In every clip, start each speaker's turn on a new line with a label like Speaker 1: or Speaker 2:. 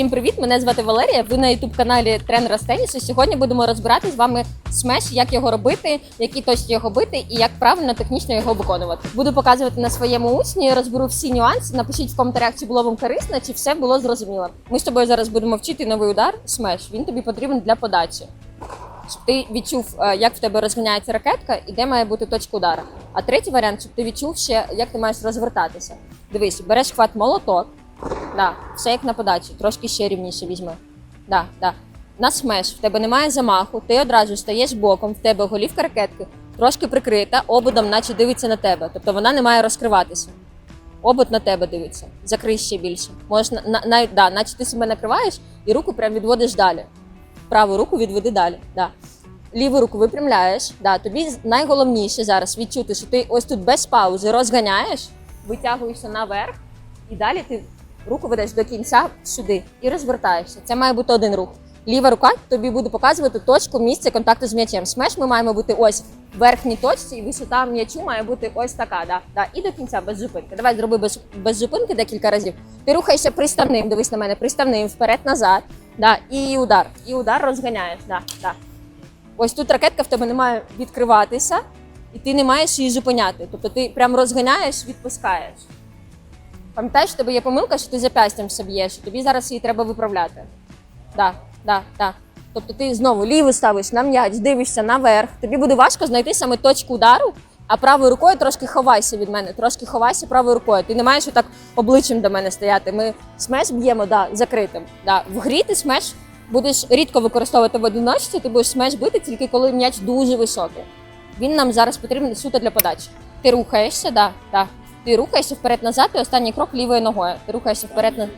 Speaker 1: Всім привіт! Мене звати Валерія. Ви на youtube каналі Тренера з тенісу. Сьогодні будемо розбирати з вами смеш, як його робити, які точки його бити і як правильно технічно його виконувати. Буду показувати на своєму учні, розберу всі нюанси. Напишіть в коментарях, чи було вам корисно, чи все було зрозуміло. Ми з тобою зараз будемо вчити новий удар. Смеш. Він тобі потрібен для подачі. Щоб ти відчув, е, як в тебе розганяється ракетка і де має бути точка удара. А третій варіант, щоб ти відчув ще, як ти маєш розвертатися. Дивись, береш хват молоток. Да, все як на подачі, трошки ще рівніше візьми. Да, да. На смеш, в тебе немає замаху, ти одразу стаєш боком, в тебе голівка ракетки трошки прикрита, ободом, наче дивиться на тебе. Тобто вона не має розкриватися. Обод на тебе дивиться, закрий ще більше. Можеш на, на, да, наче ти себе накриваєш і руку прям відводиш далі. Праву руку відведи далі. Да. Ліву руку випрямляєш. Да. Тобі найголовніше зараз відчути, що ти ось тут без паузи розганяєш, витягуєшся наверх, і далі ти руку ведеш до кінця сюди і розвертаєшся. Це має бути один рух. Ліва рука тобі буде показувати точку місця контакту з м'ячем. Смеш ми маємо бути ось в верхній точці, і висота м'ячу має бути ось така. Да? Да. І до кінця без зупинки. Давай зроби без, без зупинки декілька разів. Ти рухаєшся приставним, дивись на мене, приставним вперед-назад. Да. І удар. І удар розганяєш. Да. Да. Ось тут ракетка в тебе не має відкриватися, і ти не маєш її зупиняти. Тобто ти прям розганяєш, відпускаєш. Пам'ятаєш, в тебе є помилка, що ти запястям соб'єш, і тобі зараз її треба виправляти. Да, да, да. Тобто ти знову ліву ставиш на м'яч, дивишся наверх. Тобі буде важко знайти саме точку удару, а правою рукою трошки ховайся від мене, трошки ховайся правою рукою. Ти не маєш отак обличчям до мене стояти. Ми смеш б'ємо да, закритим. Да. В грі ти смеш будеш рідко використовувати в одиночці, ти будеш смеш бити тільки коли м'яч дуже високий. Він нам зараз потрібен суто для подачі. Ти рухаєшся, да, да. Ти рухаєшся вперед-назад, і останній крок лівою ногою. Ти рухаєшся вперед на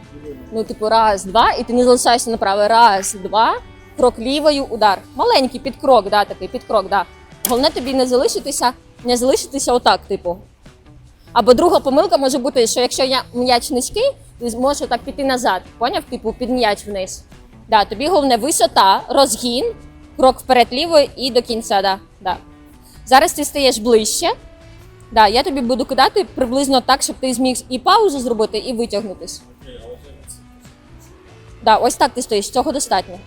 Speaker 1: ну, типу, раз, два, і ти не залишаєшся направо. Раз, два, крок лівою, удар. Маленький підкрок, да, такий підкрок, да. Головне тобі не залишитися, не залишитися отак, типу. Або друга помилка може бути, що якщо я м'яч низький, ти зможеш так піти назад. Поняв? Типу, під м'яч вниз. Да, тобі головне висота, розгін, крок вперед лівою і до кінця. Да, да. Зараз ти стаєш ближче. Да, я тобі буду кидати приблизно так, щоб ти зміг і паузу зробити, і витягнутись. Да, ось так ти стоїш, цього достатньо.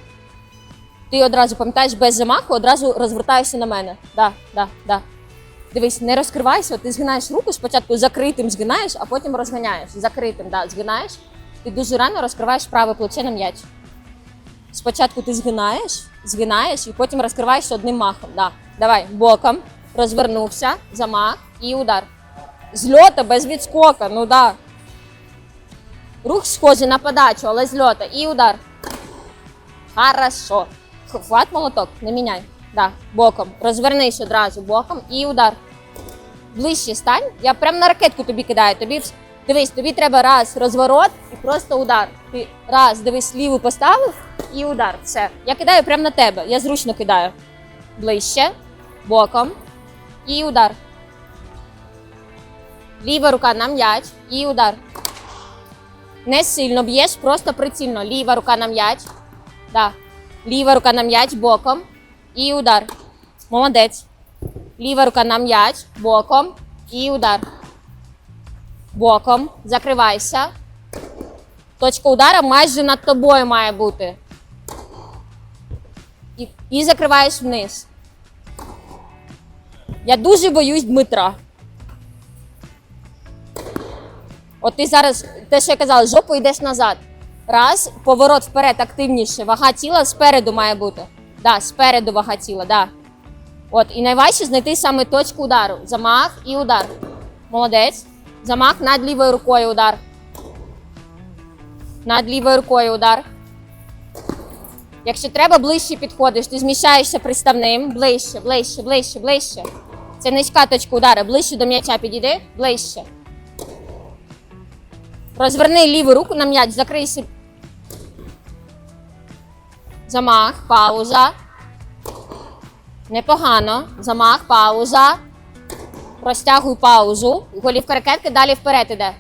Speaker 1: Ти одразу пам'ятаєш без замаху, одразу розвертаєшся на мене. Да, да, да. Дивись, не розкривайся, ти згинаєш руку, спочатку закритим згинаєш, а потім розганяєш. Закритим, да, згинаєш. Ти дуже рано розкриваєш праве плече на м'яч. Спочатку ти згинаєш, згинаєш і потім розкриваєшся одним махом. Да. Давай, боком, розвернувся, замах і удар. З льота без відскока, ну да. Рух схожий на подачу, але з льота. І удар. Хорошо. Хват молоток, не міняй. Да, боком. Розвернись одразу боком і удар. Ближче стань. Я прям на ракетку тобі кидаю. Тобі дивись, тобі треба раз розворот і просто удар. Ти раз, дивись, ліву поставив і удар. Все. Я кидаю прямо на тебе. Я зручно кидаю. Ближче, боком і удар. Ліва рука на м'яч і удар. Не сильно б'єш, просто прицільно. Ліва рука на м'яч. Да. Ліва рука на м'яч боком і удар. Молодець. Ліва рука на м'яч боком і удар. Боком. Закривайся. Точка удара майже над тобою має бути. І, і закриваєш вниз. Я дуже боюсь Дмитра. От ти зараз, те, що я казала, жопу йдеш назад. Раз, поворот вперед активніше. Вага тіла спереду має бути. Да, спереду вага тіла, да. От, і найважче знайти саме точку удару. Замах і удар. Молодець. Замах над лівою рукою удар. Над лівою рукою удар. Якщо треба, ближче підходиш, ти зміщаєшся приставним. Ближче, ближче, ближче, ближче. Це низька точка удару. Ближче до м'яча підійди. Ближче. Розверни ліву руку на м'яч, закрийся. Замах, пауза. Непогано. Замах, пауза. Розтягуй паузу. Голівка ракетки далі вперед іде.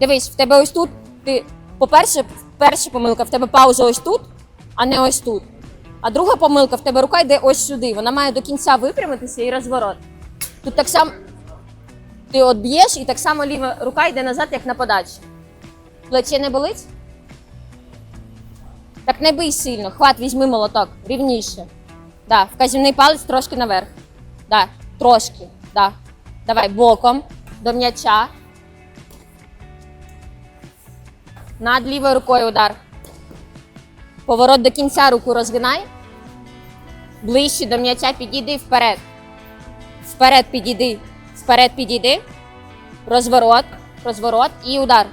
Speaker 1: Дивись, в тебе ось тут. Ти, по-перше, перша помилка, в тебе пауза ось тут, а не ось тут. А друга помилка, в тебе рука йде ось сюди. Вона має до кінця випрямитися і розворот. Тут так само ти от б'єш, і так само ліва рука йде назад, як на подачі. Плече не болить? Так не бий сильно. Хват, візьми молоток. Рівніше. Да, вказівний палець трошки наверх. Да, трошки. Да. Давай боком до м'яча. Над лівою рукою удар. Поворот до кінця руку розгинай. Ближче до м'яча підійди вперед. Вперед підійди. Вперед підійди. Розворот. Розворот і удар.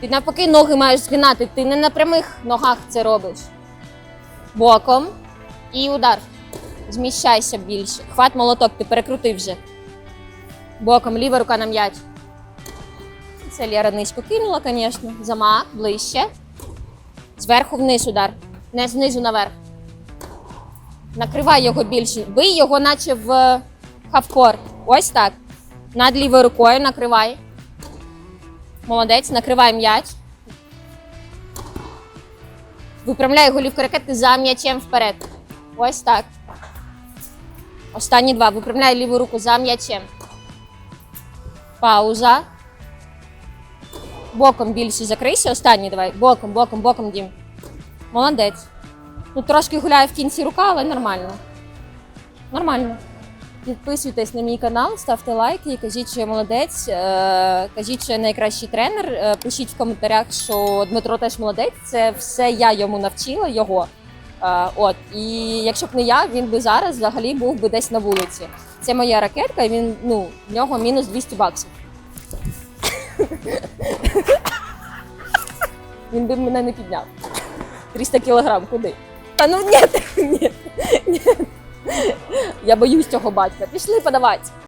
Speaker 1: Ти навпаки ноги маєш згинати. Ти не на прямих ногах це робиш. Боком. І удар. Зміщайся більше. Хват молоток, ти перекрутив вже. Боком, ліва рука на м'яч. Це Лєра низько кинула, звісно. Замах, ближче. Зверху вниз удар. Не знизу наверх. Накривай його більше. Бий його, наче в хавкор. Ось так. Над лівою рукою накривай. Молодець, накривай м'яч. Виправляй голівку ракетки за м'ячем вперед. Ось так. Останні два. Виправляй ліву руку за м'ячем. Пауза. Боком більше закрийся. Останній давай. Боком, боком, боком, Дім. Молодець. Ну, трошки гуляє в кінці рука, але нормально. Нормально. Підписуйтесь на мій канал, ставте лайки, кажіть, що я молодець, е, кажіть, що я найкращий тренер. е, Пишіть в коментарях, що Дмитро теж молодець. Це все я йому навчила його. Е, От і якщо б не я, він би зараз взагалі був би десь на вулиці. Це моя ракетка, і він ну в нього мінус 200 баксів. Він би мене не підняв. 300 кілограм куди? Та ну ні, ні, ні. Я боюсь цього батька. Пішли подавати.